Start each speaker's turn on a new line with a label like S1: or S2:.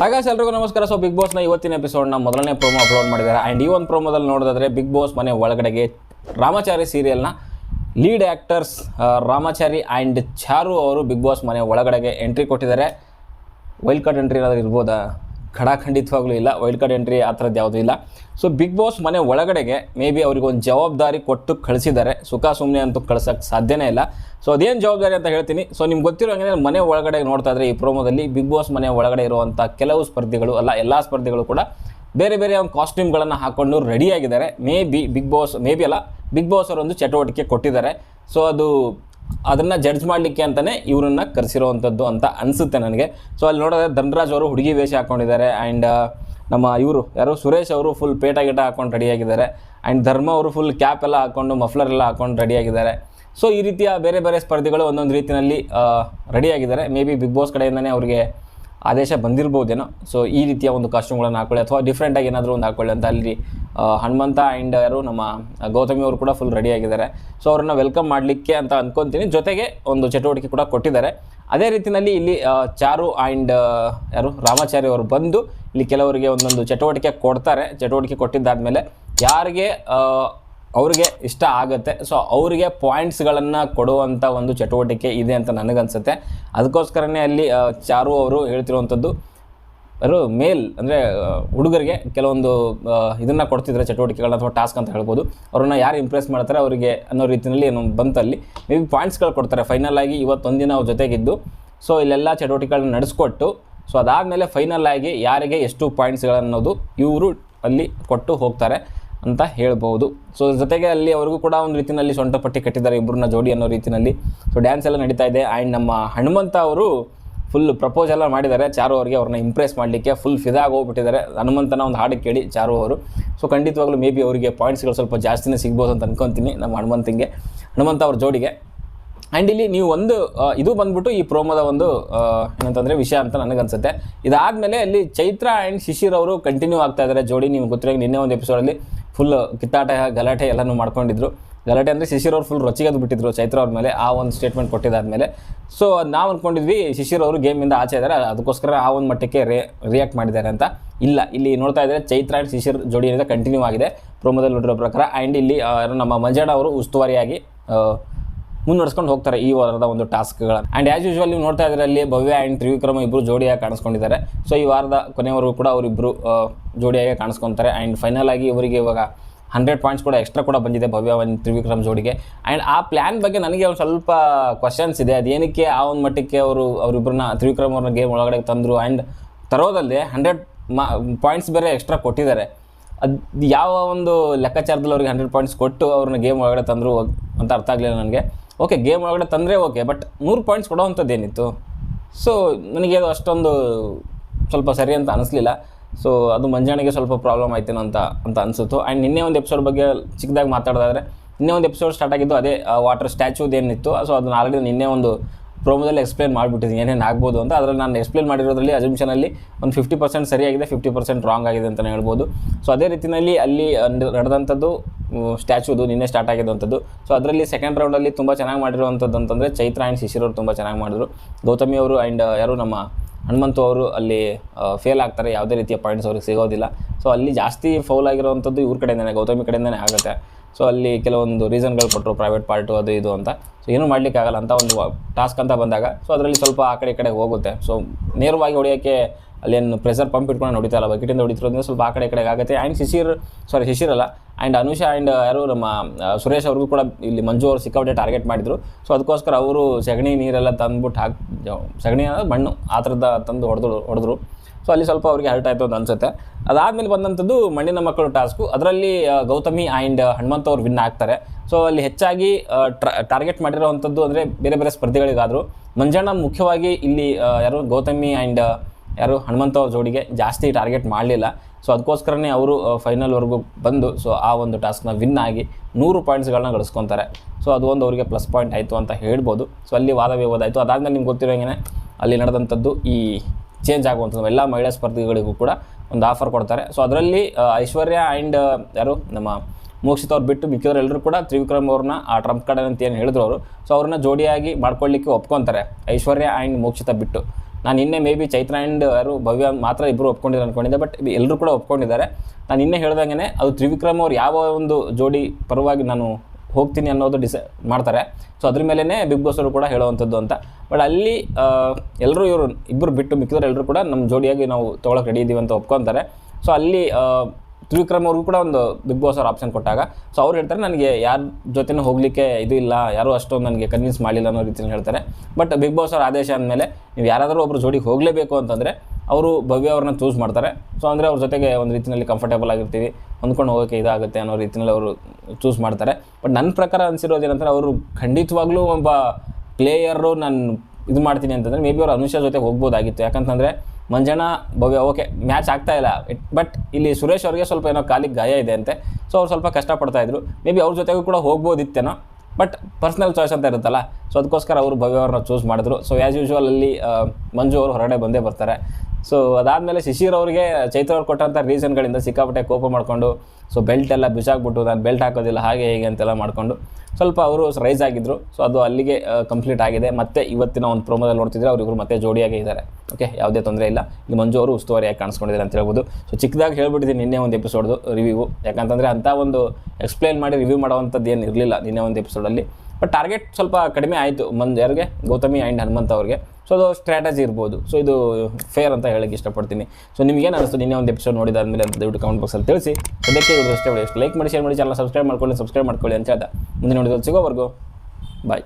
S1: ಹಾಗಾದ್ರೆ ಎಲ್ರಿಗೂ ನಮಸ್ಕಾರ. ಸೊ ಬಿಗ್ ಬಾಸ್ನ ಇವತ್ತಿನ ಎಪಿಸೋಡ್ನ ಮೊದಲನೇ ಪ್ರೋಮೋ ಅಪ್ಲೋಡ್ ಮಾಡಿದ್ದಾರೆ. ಆ್ಯಂಡ್ ಈ ಒಂದು ಪ್ರೋಮೋದಲ್ಲಿ ನೋಡೋದಾದ್ರೆ ಬಿಗ್ ಬಾಸ್ ಮನೆ ಒಳಗಡೆಗೆ Ramachari ಸೀರಿಯಲ್ನ lead actors Ramachari and Charu ಅವರು ಬಿಗ್ ಬಾಸ್ ಮನೆ ಒಳಗಡೆಗೆ ಎಂಟ್ರಿ ಕೊಟ್ಟಿದ್ದಾರೆ. ವೈಲ್ಡ್ ಕಾರ್ಡ್ ಎಂಟ್ರಿ ಏನಾದರೂ ಇರ್ಬೋದಾ? ಖಡಾಖಂಡಿತವಾಗ್ಲೂ ಇಲ್ಲ ವೈಲ್ಡ್ ಕಾರ್ಡ್ ಎಂಟ್ರಿ ಆ ಥರದ್ದು ಯಾವುದೂ ಇಲ್ಲ. ಸೊ ಬಿಗ್ ಬಾಸ್ ಮನೆ ಒಳಗಡೆಗೆ ಮೇ ಬಿ ಅವ್ರಿಗೆ ಒಂದು ಜವಾಬ್ದಾರಿ ಕೊಟ್ಟು ಕಳಿಸಿದ್ದಾರೆ. ಸುಖ ಸುಮ್ಮನೆ ಅಂತೂ ಕಳ್ಸೋಕ್ಕೆ ಸಾಧ್ಯನೇ ಇಲ್ಲ. ಸೊ ಅದೇನು ಜವಾಬ್ದಾರಿ ಅಂತ ಹೇಳ್ತೀನಿ. ಸೊ ನಿಮ್ಗೆ ಗೊತ್ತಿರೋ ಹಂಗೆ ಮನೆ ಒಳಗಡೆ ನೋಡ್ತಾ ಇದ್ರೆ ಈ ಪ್ರೋಮೋದಲ್ಲಿ ಬಿಗ್ ಬಾಸ್ ಮನೆ ಒಳಗಡೆ ಇರುವಂಥ ಕೆಲವು ಸ್ಪರ್ಧಿಗಳು ಅಲ್ಲ, ಎಲ್ಲ ಸ್ಪರ್ಧಿಗಳು ಕೂಡ ಬೇರೆ ಬೇರೆ ಒಂದು ಕಾಸ್ಟ್ಯೂಮ್ಗಳನ್ನು ಹಾಕ್ಕೊಂಡು ರೆಡಿಯಾಗಿದ್ದಾರೆ maybe big Boss maybe ಅಲ್ಲ ಬಿಗ್ ಬಾಸ್ ಅವರೊಂದು ಚಟುವಟಿಕೆ ಕೊಟ್ಟಿದ್ದಾರೆ. ಸೊ ಅದು ಅದನ್ನು ಜಡ್ಜ್ ಮಾಡಲಿಕ್ಕೆ ಅಂತಲೇ ಇವರನ್ನ ಕರೆಸಿರುವಂಥದ್ದು ಅಂತ ಅನಿಸುತ್ತೆ ನನಗೆ. ಸೊ ಅಲ್ಲಿ ನೋಡಿದ್ರೆ ಧನರಾಜ್ ಅವರು ಹುಡುಗಿ ವೇಷ ಹಾಕೊಂಡಿದ್ದಾರೆ ಆ್ಯಂಡ್ ನಮ್ಮ ಇವರು ಯಾರು ಸುರೇಶ್ ಅವರು ಫುಲ್ ಪೇಟ ಗಿಟ ಹಾಕೊಂಡು ರೆಡಿಯಾಗಿದ್ದಾರೆ ಆ್ಯಂಡ್ ಧರ್ಮ ಅವರು ಫುಲ್ ಕ್ಯಾಪ್ ಎಲ್ಲ ಹಾಕ್ಕೊಂಡು ಮಫ್ಲರ್ ಎಲ್ಲ ಹಾಕೊಂಡು ರೆಡಿಯಾಗಿದ್ದಾರೆ ಸೊ ಈ ರೀತಿಯ ಬೇರೆ ಬೇರೆ ಸ್ಪರ್ಧಿಗಳು ಒಂದೊಂದು ರೀತಿಯಲ್ಲಿ ರೆಡಿಯಾಗಿದ್ದಾರೆ ಮೇ ಬಿ ಬಿಗ್ ಬಾಸ್ ಕಡೆಯಿಂದನೇ ಅವರಿಗೆ ಆದೇಶ ಬಂದಿರ್ಬೋದೇನೋ. ಸೊ ಈ ರೀತಿಯ ಒಂದು ಕಾಸ್ಟ್ಯೂಮ್ಗಳನ್ನು ಹಾಕೊಳ್ಳಿ, ಅಥವಾ ಡಿಫ್ರೆಂಟಾಗಿ ಏನಾದರೂ ಒಂದು ಹಾಕೊಳ್ಳಿ ಅಂತ ಅಲ್ಲಿ ಹನುಮಂತ ಆ್ಯಂಡ್ ಯಾರು ನಮ್ಮ ಗೌತಮಿ ಅವರು ಕೂಡ ಫುಲ್ ರೆಡಿ ಆಗಿದ್ದಾರೆ. ಸೊ ಅವ್ರನ್ನ ವೆಲ್ಕಮ್ ಮಾಡಲಿಕ್ಕೆ ಅಂತ ಅಂದ್ಕೊತೀನಿ ಜೊತೆಗೆ ಒಂದು ಚಟುವಟಿಕೆ ಕೂಡ ಕೊಟ್ಟಿದ್ದಾರೆ. ಅದೇ ರೀತಿಯಲ್ಲಿ ಇಲ್ಲಿ ಚಾರು ಆ್ಯಂಡ್ ಯಾರು ರಾಮಾಚಾರಿ ಅವರು ಬಂದು ಇಲ್ಲಿ ಕೆಲವರಿಗೆ ಒಂದೊಂದು ಚಟುವಟಿಕೆ ಕೊಡ್ತಾರೆ. ಚಟುವಟಿಕೆ ಕೊಟ್ಟಿದ್ದಾದಮೇಲೆ ಯಾರಿಗೆ ಅವ್ರಿಗೆ ಇಷ್ಟ ಆಗುತ್ತೆ. ಸೊ ಅವರಿಗೆ ಪಾಯಿಂಟ್ಸ್ಗಳನ್ನು ಕೊಡುವಂಥ ಒಂದು ಚಟುವಟಿಕೆ ಇದೆ ಅಂತ ನನಗನ್ಸುತ್ತೆ. ಅದಕ್ಕೋಸ್ಕರನೇ ಅಲ್ಲಿ ಚಾರು ಅವರು ಹೇಳ್ತಿರುವಂಥದ್ದು ಅವರು ಮೇಲ್, ಅಂದರೆ ಹುಡುಗರಿಗೆ ಕೆಲವೊಂದು ಇದನ್ನು ಕೊಡ್ತಿದ್ರೆ ಚಟುವಟಿಕೆಗಳನ್ನ ಅಥವಾ ಟಾಸ್ಕ್ ಅಂತ ಹೇಳ್ಬೋದು. ಅವ್ರನ್ನ ಯಾರು ಇಂಪ್ರೆಸ್ ಮಾಡ್ತಾರೆ, ಅವರಿಗೆ ಅನ್ನೋ ರೀತಿಯಲ್ಲಿ ಏನು ಬಂತಲ್ಲಿ ಮೇ ಬಿ ಪಾಯಿಂಟ್ಸ್ಗಳು ಕೊಡ್ತಾರೆ. ಫೈನಲ್ ಆಗಿ ಇವತ್ತೊಂದಿನ ಅವ್ರ ಜೊತೆಗಿದ್ದು. ಸೊ ಇಲ್ಲೆಲ್ಲ ಚಟುವಟಿಕೆಗಳನ್ನ ನಡೆಸ್ಕೊಟ್ಟು ಸೊ ಅದಾದಮೇಲೆ ಫೈನಲ್ ಆಗಿ ಯಾರಿಗೆ ಎಷ್ಟು ಪಾಯಿಂಟ್ಸ್ಗಳನ್ನೋದು ಇವರು ಅಲ್ಲಿ ಕೊಟ್ಟು ಹೋಗ್ತಾರೆ. ಅಂತ ಹೇಳ್ಬೋದು. ಸೊ ಜೊತೆಗೆ ಅಲ್ಲಿ ಅವ್ರಿಗೂ ಕೂಡ ಒಂದು ರೀತಿಯಲ್ಲಿ ಸೊಂಟ ಪಟ್ಟಿ ಕಟ್ಟಿದ್ದಾರೆ ಇಬ್ಬರನ್ನ ಜೋಡಿ ಅನ್ನೋ ರೀತಿಯಲ್ಲಿ ಸೊ ಡ್ಯಾನ್ಸ್ ಎಲ್ಲ ನಡೀತಾ ಇದೆ. ಆ್ಯಂಡ್ ನಮ್ಮ ಹನುಮಂತ ಅವರು ಫುಲ್ ಪ್ರಪೋಸ್ ಎಲ್ಲ ಮಾಡಿದ್ದಾರೆ. ಚಾರು ಅವರಿಗೆ ಅವ್ರನ್ನ ಇಂಪ್ರೆಸ್ ಮಾಡಲಿಕ್ಕೆ ಫುಲ್ ಫಿದಾಗ ಹೋಗ್ಬಿಟ್ಟಿದ್ದಾರೆ. ಹನುಮಂತನ ಒಂದು ಹಾಡು ಕೇಳಿ ಚಾರು ಅವರು. ಸೊ ಖಂಡಿತವಾಗ್ಲೂ ಮೇ ಬಿ ಅವರಿಗೆ ಪಾಯಿಂಟ್ಸ್ಗಳು ಸ್ವಲ್ಪ ಜಾಸ್ತಿನೇ ಸಿಗ್ಬೋದು ಅಂತ ಅನ್ಕೊತೀನಿ ನಮ್ಮ ಹನುಮಂತಿಗೆ, ಹನುಮಂತ ಅವ್ರ ಜೋಡಿಗೆ. ಆ್ಯಂಡ್ ಇಲ್ಲಿ ನೀವು ಒಂದು ಇದು ಬಂದ್ಬಿಟ್ಟು ಈ ಪ್ರೋಮೋದ ಒಂದು ಏನಂತಂದರೆ ವಿಷಯ ಅಂತ ನನಗನ್ಸುತ್ತೆ. ಇದಾದಮೇಲೆ ಅಲ್ಲಿ ಚೈತ್ರ ಆ್ಯಂಡ್ ಶಿಶಿರ್ ಅವರು ಕಂಟಿನ್ಯೂ ಆಗ್ತಾ ಇದ್ದಾರೆ ಜೋಡಿ. ನಿಮ್ಗೆ ಗೊತ್ತಿರೋ ನಿನ್ನೆ ಒಂದು ಎಪಿಸೋಡಲ್ಲಿ ಫುಲ್ ಕಿತ್ತಾಟ, ಗಲಾಟೆ ಎಲ್ಲನೂ ಮಾಡ್ಕೊಂಡಿದ್ರು. ಗಲಾಟೆ ಅಂದರೆ ಶಿಶಿರ್ ಅವರು ಫುಲ್ ರೊಚ್ಚಿಗೆದ್ದು ಬಿಟ್ಟಿದ್ರು ಚೈತ್ರ ಅವ್ರ ಮೇಲೆ, ಆ ಒಂದು ಸ್ಟೇಟ್ಮೆಂಟ್ ಕೊಟ್ಟಿದ್ದಾದ್ಮೇಲೆ. ಸೊ ನಾವು ಅಂದ್ಕೊಂಡಿದ್ವಿ ಶಿಶಿರ್ ಅವರು ಗೇಮಿಂದ ಆಚೆ ಇದ್ದಾರೆ ಅದಕ್ಕೋಸ್ಕರ ಆ ಒಂದು ಮಟ್ಟಕ್ಕೆ ರೇ ರಿಯಾಕ್ಟ್ ಮಾಡಿದ್ದಾರೆ ಅಂತ. ಇಲ್ಲ, ಇಲ್ಲಿ ನೋಡ್ತಾ ಇದ್ದಾರೆ ಚೈತ್ರ ಆ್ಯಂಡ್ ಶಿಶಿರ್ ಜೋಡಿ ಏನಿದೆ ಕಂಟಿನ್ಯೂ ಆಗಿದೆ ಪ್ರೋಮೋದಲ್ಲಿ ನೋಡಿರೋ ಪ್ರಕಾರ ಆ್ಯಂಡ್ ಇಲ್ಲಿ ನಮ್ಮ ಮಂಜಣ್ಣ ಅವರು ಉಸ್ತುವಾರಿಯಾಗಿ ಮುಂದುವರ್ಸ್ಕೊಂಡು ಹೋಗ್ತಾರೆ ಈ ವಾರದ ಒಂದು ಟಾಸ್ಕ್ಗಳನ್ನು ಆ್ಯಂಡ್ ಆ್ಯಸ್ ಯೂಶ್ವಲ್ ನೀವು ನೋಡ್ತಾ ಅಲ್ಲಿ ಭವ್ಯ ಆ್ಯಂಡ್ ತ್ರಿವಿಕ್ರಮ ಇಬ್ಬರು ಜೋಡಿಯಾಗಿ ಕಾಣಿಸ್ಕೊಂಡಿದ್ದಾರೆ. ಸೊ ಈ ವಾರದ ಕೊನೆಯವರೆಗೂ ಕೂಡ ಅವರಿಬ್ಬರು ಜೋಡಿಯಾಗಿ ಕಾಣಿಸ್ಕೊತಾರೆ. ಆ್ಯಂಡ್ ಫೈನಲ್ ಆಗಿ ಇವರಿಗೆ ಇವಾಗ ಹಂಡ್ರೆಡ್ ಪಾಯಿಂಟ್ಸ್ ಕೂಡ ಎಕ್ಸ್ಟ್ರಾ ಕೂಡ ಬಂದಿದೆ ಭವ್ಯ ಒಂದು ತ್ರಿವಿಕ್ರಮ್ ಜೋಡಿಗೆ. ಆ್ಯಂಡ್ ಆ ಪ್ಲ್ಯಾನ್ ಬಗ್ಗೆ ನನಗೆ ಒಂದು ಸ್ವಲ್ಪ ಕ್ವಶನ್ಸ್ ಇದೆ. ಅದೇನಕ್ಕೆ ಆ ಒಂದು ಮಟ್ಟಕ್ಕೆ ಅವರು ಅವರಿಬ್ಬರನ್ನ ತ್ರಿವಿಕ್ರಮ್ ಅವ್ರನ್ನ ಗೇಮ್ ಒಳಗಡೆ ತಂದರು? ಆ್ಯಂಡ್ ತರೋದಲ್ಲಿ ಹಂಡ್ರೆಡ್ ಮಾ ಪಾಯಿಂಟ್ಸ್ ಬೇರೆ ಎಕ್ಸ್ಟ್ರಾ ಕೊಟ್ಟಿದ್ದಾರೆ. ಅದು ಯಾವ ಒಂದು ಲೆಕ್ಕಾಚಾರದಲ್ಲಿ ಅವ್ರಿಗೆ ಹಂಡ್ರೆಡ್ ಪಾಯಿಂಟ್ಸ್ ಕೊಟ್ಟು ಅವ್ರನ್ನ ಗೇಮ್ ಒಳಗಡೆ ತಂದರು ಅಂತ ಅರ್ಥ ಆಗಲಿಲ್ಲ ನನಗೆ. ಓಕೆ ಗೇಮ್ ಒಳಗಡೆ ತಂದರೆ ಓಕೆ ಬಟ್ ನೂರು ಪಾಯಿಂಟ್ಸ್ ಕೊಡೋವಂಥದ್ದು ಏನಿತ್ತು ಸೊ ನನಗೆ ಅದು ಅಷ್ಟೊಂದು ಸ್ವಲ್ಪ ಸರಿ ಅಂತ ಅನಿಸ್ಲಿಲ್ಲ. ಸೊ ಅದು ಮಂಜಾಣಿಗೆ ಸ್ವಲ್ಪ ಪ್ರಾಬ್ಲಮ್ ಆಯ್ತೇನೋ ಅಂತ ಅಂತ ಅನಿಸುತ್ತು. ಆ್ಯಂಡ್ ನಿನ್ನೆ ಒಂದು ಎಪಿಸೋಡ್ ಬಗ್ಗೆ ಚಿಕ್ಕದಾಗಿ ಮಾತಾಡೋದಾದ್ರೆ, ನಿನ್ನೆ ಒಂದು ಎಪಿಸೋಡ್ ಸ್ಟಾರ್ಟ್ ಆಗಿದ್ದು ಅದೇ ವಾಟರ್ ಸ್ಟ್ಯಾಚ್ಯೂದೇನಿತ್ತು ಸೊ ಅದನ್ನ ಆಲ್ರೆಡಿ ನಿನ್ನೆ ಒಂದು ಪ್ರೋಮೋದಲ್ಲಿ ಎಕ್ಸ್ಪ್ಲೇನ್ ಮಾಡಿಬಿಟ್ಟಿದ್ದೀನಿ, ಏನೇನು ಆಗ್ಬೋದು ಅಂತ. ಅದರಲ್ಲಿ ನಾನು ಎಕ್ಸ್ಪ್ಲೇನ್ ಮಾಡಿರೋದ್ರಲ್ಲಿ ಅಜುಮ್ಷನಲ್ಲಿ ಒಂದು ಫಿಫ್ಟಿ ಪರ್ಸೆಂಟ್ ಸರಿಯಾಗಿದೆ ಫಿಫ್ಟಿ ಪರ್ಸೆಂಟ್ ರಾಂಗ್ ಆಗಿದೆ ಅಂತಲೇ ಹೇಳ್ಬೋದು. ಸೊ ಅದೇ ರೀತಿಯಲ್ಲಿ ಅಲ್ಲಿ ನಡೆದಂಥದ್ದು ಸ್ಟ್ಯಾಚ್ಯೂದು ನಿನ್ನೆ ಸ್ಟಾರ್ಟ್ ಆಗಿದ್ದಂಥದ್ದು ಸೊ ಅದರಲ್ಲಿ ಸೆಕೆಂಡ್ ರೌಂಡಲ್ಲಿ ತುಂಬ ಚೆನ್ನಾಗಿ ಮಾಡಿರುವಂಥದ್ದು ಅಂತಂದರೆ ಚೈತ್ರ ಆ್ಯಂಡ್ ಅವರು ತುಂಬ ಚೆನ್ನಾಗಿ ಮಾಡಿದ್ರು. ಗೌತಮಿ ಅವರು ಆ್ಯಂಡ್ ಯಾರು ನಮ್ಮ ಹನುಮಂತು ಅವರು ಅಲ್ಲಿ ಫೇಲ್ ಆಗ್ತಾರೆ, ಯಾವುದೇ ರೀತಿಯ ಪಾಯಿಂಟ್ಸ್ ಅವ್ರಿಗೆ ಸಿಗೋದಿಲ್ಲ. ಸೊ ಅಲ್ಲಿ ಜಾಸ್ತಿ ಫೌಲ್ ಆಗಿರುವಂಥದ್ದು ಇವ್ರ ಕಡೆಯಿಂದನೇ, ಗೌತಮಿ ಕಡೆಯಿಂದನೇ ಆಗುತ್ತೆ. ಸೊ ಅಲ್ಲಿ ಕೆಲವೊಂದು ರೀಸನ್ಗಳು ಕೊಟ್ಟರು ಪ್ರೈವೇಟ್ ಪಾರ್ಟು ಅದು ಇದು ಅಂತ. ಸೊ ಏನೂ ಮಾಡಲಿಕ್ಕಾಗಲ್ಲ ಅಂತ ಒಂದು ಟಾಸ್ಕ್ ಅಂತ ಬಂದಾಗ ಸೊ ಅದರಲ್ಲಿ ಸ್ವಲ್ಪ ಆ ಕಡೆ ಈ ಕಡೆ ಹೋಗುತ್ತೆ. ಸೊ ನೇರವಾಗಿ ಹೊಡೆಯೋಕ್ಕೆ ಅಲ್ಲೇನು ಪ್ರೆಷರ್ ಪಂಪ್ ಇಟ್ಕೊಂಡು ನೋಡಿತಾ ಇಲ್ಲ. ಬಕೆಟಿಂದ ಹೊಡಿತಿರೋದ್ರಿಂದ ಸ್ವಲ್ಪ ಆ ಕಡೆ ಈ ಕಡೆಗೆ ಆಗುತ್ತೆ. ಆ್ಯಂಡ್ ಶಿಶಿರ್ ಸಾರಿ ಶಿಶಿರಲ್ಲ ಆ್ಯಂಡ್ ಅನುಷ ಆ್ಯಂಡ್ ಯಾರು ನಮ್ಮ ಸುರೇಶ್ ಅವ್ರಿಗೂ ಕೂಡ ಇಲ್ಲಿ ಮಂಜು ಅವರು ಸಿಕ್ಕಾಪಟ್ಟೆ ಟಾರ್ಗೆಟ್ ಮಾಡಿದರು. ಸೊ ಅದಕ್ಕೋಸ್ಕರ ಅವರು ಸಗಣಿ ನೀರೆಲ್ಲ ತಂದ್ಬಿಟ್ಟು ಹಾಕಿ ಸಗಣಿ ಅನ್ನೋದು ಮಣ್ಣು, ಆ ಥರದ ತಂದು ಹೊಡೆದ್ರು ಹೊಡೆದ್ರು. ಸೊ ಅಲ್ಲಿ ಸ್ವಲ್ಪ ಅವರಿಗೆ ಹರ್ಟ್ ಆಯಿತು ಅಂತ ಅನ್ಸುತ್ತೆ. ಅದಾದಮೇಲೆ ಬಂದಂಥದ್ದು ಮಣ್ಣಿನ ಮಕ್ಕಳು ಟಾಸ್ಕು ಅದರಲ್ಲಿ ಗೌತಮಿ ಆ್ಯಂಡ್ ಹನುಮಂತ ಅವ್ರು ವಿನ್ ಆಗ್ತಾರೆ. ಸೊ ಅಲ್ಲಿ ಹೆಚ್ಚಾಗಿ ಟಾರ್ಗೆಟ್ ಮಾಡಿರೋವಂಥದ್ದು ಅಂದರೆ ಬೇರೆ ಬೇರೆ ಸ್ಪರ್ಧೆಗಳಿಗಾದರು. ಮಂಜಣ್ಣ ಮುಖ್ಯವಾಗಿ ಇಲ್ಲಿ ಯಾರು? ಗೌತಮಿ ಆ್ಯಂಡ್ ಯಾರು ಹನುಮಂತ ಅವ್ರ ಜೋಡಿಗೆ ಜಾಸ್ತಿ ಟಾರ್ಗೆಟ್ ಮಾಡಲಿಲ್ಲ. ಸೊ ಅದಕ್ಕೋಸ್ಕರನೇ ಅವರು ಫೈನಲ್ವರೆಗೂ ಬಂದು ಸೊ ಆ ಒಂದು ಟಾಸ್ಕ್ನ ವಿನ್ ಆಗಿ ನೂರು ಪಾಯಿಂಟ್ಸ್ಗಳನ್ನ ಗಳಿಸ್ಕೊತಾರೆ. ಸೊ ಅದು ಒಂದು ಅವರಿಗೆ ಪ್ಲಸ್ ಪಾಯಿಂಟ್ ಆಯಿತು ಅಂತ ಹೇಳ್ಬೋದು. ಸೊ ಅಲ್ಲಿ ವಾದ ವಿವಾದ ಆಯಿತು. ಅದಾದಮೇಲೆ ನಿಮ್ಗೆ ಗೊತ್ತಿರೋಂಗೆ ಅಲ್ಲಿ ನಡೆದಂಥದ್ದು ಈ ಚೇಂಜ್ ಆಗುವಂಥದ್ದು, ಎಲ್ಲ ಮಹಿಳಾ ಸ್ಪರ್ಧಿಗಳಿಗೂ ಕೂಡ ಒಂದು ಆಫರ್ ಕೊಡ್ತಾರೆ. ಸೊ ಅದರಲ್ಲಿ ಐಶ್ವರ್ಯ ಆ್ಯಂಡ್ ಯಾರು, ನಮ್ಮ ಮೋಕ್ಷಿತ ಅವ್ರು ಬಿಟ್ಟು ಮಿಕ್ಕಿದವ್ರು ಎಲ್ಲರೂ ಕೂಡ ತ್ರಿವಿಕ್ರಮ್ ಅವ್ರನ್ನ ಆ ಟ್ರಂಪ್ ಕಾರ್ಡ್ ಅಂತ ಏನು ಹೇಳಿದ್ರು ಅವರು. ಸೊ ಅವ್ರನ್ನ ಜೋಡಿಯಾಗಿ ಮಾಡ್ಕೊಳ್ಳಿಕ್ಕೆ ಒಪ್ಕೊತಾರೆ, ಐಶ್ವರ್ಯ ಆ್ಯಂಡ್ ಮೋಕ್ಷಿತ ಬಿಟ್ಟು. ನಾನು ನಿನ್ನೆ ಮೇ ಬಿ ಚೈತ್ರ ಆ್ಯಂಡ್ ಯಾರು ಭವ್ಯ ಮಾತ್ರ ಇಬ್ಬರು ಒಪ್ಕೊಂಡಿದ್ದಾರೆ ಅನ್ಕೊಂಡಿದ್ದೆ ಬಟ್ ಎಲ್ಲರೂ ಕೂಡ ಒಪ್ಕೊಂಡಿದ್ದಾರೆ. ನಾನು ನಿನ್ನೆ ಹೇಳ್ದಂಗೆ ಅದು ತ್ರಿವಿಕ್ರಮ್ ಅವ್ರು ಯಾವ ಒಂದು ಜೋಡಿ ಪರವಾಗಿ ನಾನು ಹೋಗ್ತೀನಿ ಅನ್ನೋದು ಡಿಸೈ, ಮಾಡ್ತಾರೆ. ಸೊ ಅದ್ರ ಮೇಲೇ ಬಿಗ್ ಬಾಸ್ ಅವರು ಕೂಡ ಹೇಳುವಂಥದ್ದು ಅಂತ. ಬಟ್ ಅಲ್ಲಿ ಎಲ್ಲರೂ ಇವರು ಇಬ್ಬರು ಬಿಟ್ಟು ಮಿಕ್ಕಿದ್ರೆ ಎಲ್ಲರೂ ಕೂಡ ನಮ್ಮ ಜೋಡಿಯಾಗಿ ನಾವು ತೊಗೊಳಕ್ಕೆ ರೆಡಿ ಇದ್ದೀವಿ ಅಂತ ಒಪ್ಕೊತಾರೆ. ಸೊ ಅಲ್ಲಿ ತ್ರಿವಿಕ್ರಮ್ ಅವ್ರಿಗೂ ಕೂಡ ಒಂದು ಬಿಗ್ ಬಾಸ್ ಅವ್ರ ಆಪ್ಷನ್ ಕೊಟ್ಟಾಗ. ಸೊ ಅವ್ರು ಹೇಳ್ತಾರೆ, ನನಗೆ ಯಾರ ಜೊತೆನೂ ಹೋಗಲಿಕ್ಕೆ ಇದು ಇಲ್ಲ, ಯಾರೂ ಅಷ್ಟೊಂದು ನನಗೆ ಕನ್ವಿನ್ಸ್ ಮಾಡಿಲ್ಲ ಅನ್ನೋ ರೀತಿಯಲ್ಲಿ ಹೇಳ್ತಾರೆ. ಬಟ್ ಬಿಗ್ ಬಾಸ್ ಅವ್ರ ಆದೇಶ ಅಂದಮೇಲೆ ನೀವು ಯಾರಾದರೂ ಒಬ್ಬರು ಜೋಡಿಗೆ ಹೋಗಲೇಬೇಕು ಅಂತಂದರೆ ಅವರು ಭವ್ಯ ಅವ್ರನ್ನ ಚೂಸ್ ಮಾಡ್ತಾರೆ. ಸೊ ಅಂದರೆ ಅವ್ರ ಜೊತೆಗೆ ಒಂದು ರೀತಿಯಲ್ಲಿ ಕಂಫರ್ಟೇಬಲ್ ಆಗಿರ್ತೀವಿ, ಹೊಂದ್ಕೊಂಡು ಹೋಗೋಕ್ಕೆ ಇದಾಗುತ್ತೆ ಅನ್ನೋ ರೀತಿಯಲ್ಲಿ ಅವರು ಚೂಸ್ ಮಾಡ್ತಾರೆ. ಬಟ್ ನನ್ನ ಪ್ರಕಾರ ಅನಿಸಿರೋದು ಏನಂತಾರೆ ಅವರು ಖಂಡಿತವಾಗ್ಲೂ ಒಬ್ಬ ಪ್ಲೇಯರು ನಾನು ಇದು ಮಾಡ್ತೀನಿ ಅಂತಂದರೆ ಮೇ ಬಿ ಅವ್ರು ಅನುಷಾ ಜೊತೆ ಹೋಗ್ಬೋದಾಗಿತ್ತು. ಯಾಕಂತಂದರೆ ಮಂಜಣ್ಣ, ಭವ್ಯ ಓಕೆ ಮ್ಯಾಚ್ ಆಗ್ತಾ ಇಲ್ಲ. ಬಟ್ ಇಲ್ಲಿ ಸುರೇಶ್ ಅವ್ರಿಗೆ ಸ್ವಲ್ಪ ಏನೋ ಕಾಲಿಗೆ ಗಾಯ ಇದೆ ಅಂತೆ. ಸೊ ಅವ್ರು ಸ್ವಲ್ಪ ಕಷ್ಟಪಡ್ತಾ ಇದ್ರು. ಮೇ ಬಿ ಅವ್ರ ಜೊತೆಗೂ ಕೂಡ ಹೋಗ್ಬೋದಿತ್ತೇನೋ. ಬಟ್ ಪರ್ಸ್ನಲ್ ಚಾಯ್ಸ್ ಅಂತ ಇರುತ್ತಲ್ಲ. ಸೊ ಅದಕ್ಕೋಸ್ಕರ ಅವರು ಭವ್ಯ ಅವ್ರನ್ನ ಚೂಸ್ ಮಾಡಿದ್ರು. ಸೊ ಆ್ಯಸ್ ಯೂಶ್ವಲ್ ಅಲ್ಲಿ ಮಂಜು ಅವರು ಹೊರಗಡೆ ಬಂದೇ ಬರ್ತಾರೆ. ಸೊ ಅದಾದಮೇಲೆ ಶಿಶಿರ್ ಅವರಿಗೆ ಚೈತ್ರ ಅವ್ರು ಕೊಟ್ಟಂಥ ರೀಸನ್ಗಳಿಂದ ಸಿಕ್ಕಾಪಟ್ಟೆ ಕೋಪ ಮಾಡಿಕೊಂಡು ಸೊ ಬೆಲ್ಟ್ ಎಲ್ಲ ಬಿಸಾಕ್ಬಿಟ್ಟು ನಾನು ಬೆಲ್ಟ್ ಹಾಕೋದಿಲ್ಲ, ಹಾಗೆ ಹೀಗೆ ಅಂತೆಲ್ಲ ಮಾಡಿಕೊಂಡು ಸ್ವಲ್ಪ ಅವರು ರೈಸ್ ಆಗಿದ್ದರು ಸೊ ಅದು ಅಲ್ಲಿಗೆ ಕಂಪ್ಲೀಟ್ ಆಗಿದೆ. ಮತ್ತೆ ಇವತ್ತಿನ ಒಂದು ಪ್ರೋಮೋದಲ್ಲಿ ನೋಡ್ತಿದ್ರೆ ಅವರಿಬ್ಬರು ಮತ್ತೆ ಜೋಡಿಯಾಗೇ ಇದ್ದಾರೆ. ಓಕೆ ಯಾವುದೇ ತೊಂದರೆ ಇಲ್ಲ. ಇಲ್ಲಿ ಮಂಜು ಅವರು ಉಸ್ತುವಾರಿಯಾಗಿ ಕಾಣಿಸ್ಕೊಂಡಿದ್ದಾರೆ ಅಂತ ಹೇಳ್ಬೋದು. ಸೊ ಚಿಕ್ಕದಾಗಿ ಹೇಳ್ಬಿಟ್ಟಿದ್ದೀನಿ ನಿನ್ನೆ ಒಂದು ಎಪಿಸೋಡ್ದು ರಿವ್ಯೂ ಯಾಕಂತಂದರೆ ಅಂಥ ಒಂದು ಎಕ್ಸ್ಪ್ಲೈನ್ ಮಾಡಿ ರಿವ್ಯೂ ಮಾಡುವಂಥದ್ದು ಏನು ಇರಲಿಲ್ಲ ನಿನ್ನೆ ಒಂದು ಎಪಿಸೋಡಲ್ಲಿ ಬಟ್ ಟಾರ್ಗೆಟ್ ಸ್ವಲ್ಪ ಕಡಿಮೆ ಆಯಿತು ಮಂದ್ ಯಾರಿಗೆ? ಗೌತಮಿ ಆ್ಯಂಡ್ ಹನುಮಂತ ಅವ್ರಿಗೆ. ಸೊ ಅದು ಸ್ಟ್ರಾಟಜಿ ಇರ್ಬೋದು. ಸೊ ಇದು ಫೇರ್ ಅಂತ ಹೇಳಕ್ಕೆ ಇಷ್ಟಪಡ್ತೀನಿ. ಸೊ ನಿಮ್ಗೇನು ಅನಿಸ್ತು? ನಿನ್ನೆ ಒಂದು ಎಪಿಸೋಡ್ ನೋಡಿದಾದ್ಮೇಲೆ ಅಂತ ದಯವಿಟ್ಟು ಕಮೆಂಟ್ ಬಾಕ್ಸಲ್ಲಿ ತಿಳಿಸಿ. ಅದಕ್ಕೆ ಇವರು ಅಷ್ಟೇ ಎಷ್ಟು ಲೈಕ್ ಮಾಡಿ ಶೇರ್ ಮಾಡಿ ಚಾನಲ್ ಸಬ್ಸ್ಕ್ರೈಬ್ ಮಾಡ್ಕೊಳ್ಳಿ ಸಬ್ಸ್ಕ್ರೈಬ್ ಮಾಡ್ಕೊಳ್ಳಿ ಅಂತ ಹೇಳ್ತಾ ಮುಂದೆ ನೋಡಿದ್ರೆ ಸಿಗೋವರೆಗೂ. ಬಾಯ್